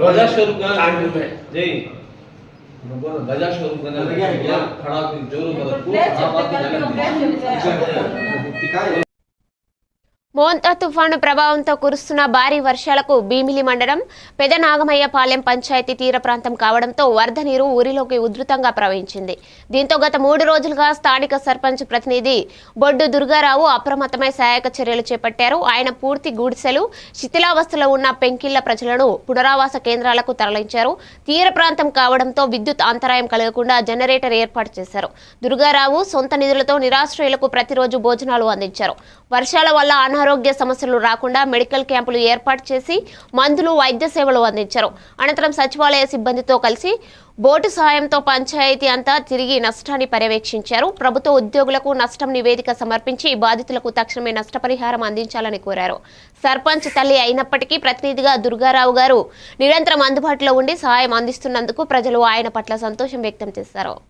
रजा शुरू कर कांड में जी। भगवान शुरू स्वरूप खड़ा ज़ोर पर మోంతా తుఫాను ప్రభావంతో కురుస్తున్న భారీ వర్షాలకు భీమిలి మండలం పెదనాగమయ్యపాలెం పంచాయతీ తీర ప్రాంతం కావడంతో వరద నీరు ఊరిలోకి ఉధృతంగా ప్రవహించింది. దీంతో గత మూడు రోజులుగా స్థానిక సర్పంచ్ ప్రతినిధి బొడ్డు దుర్గారావు అప్రమత్తమై సహాయక చర్యలు చేపట్టారు. ఆయన పూర్తి గుడిసెలు శిథిలావస్థలో ఉన్న పెంకిళ్ళ ప్రజలను పునరావాస కేంద్రాలకు తరలించారు. తీర ప్రాంతం కావడంతో విద్యుత్ అంతరాయం కలగకుండా జనరేటర్ ఏర్పాటు చేశారు. దుర్గారావు సొంత నిధులతో నిరాశ్రయులకు ప్రతిరోజు భోజనాలు అందించారు. వర్షాల వల్ల అనారోగ్య సమస్యలు రాకుండా మెడికల్ క్యాంపులు ఏర్పాటు చేసి మందులు వైద్య సేవలు అందించారు. అనంతరం సచివాలయ సిబ్బందితో కలిసి బోటు సాయంతో పంచాయతీ అంతా తిరిగి నష్టాన్ని పర్యవేక్షించారు. ప్రభుత్వ ఉద్యోగులకు నష్టం నివేదిక సమర్పించి బాధితులకు తక్షణమే నష్టపరిహారం అందించాలని కోరారు. సర్పంచ్ తల్లి అయినప్పటికీ ప్రతినిధిగా దుర్గారావు గారు నిరంతరం అందుబాటులో ఉండి సహాయం అందిస్తున్నందుకు ప్రజలు ఆయన పట్ల సంతోషం వ్యక్తం చేశారు.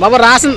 బాబా రాసిన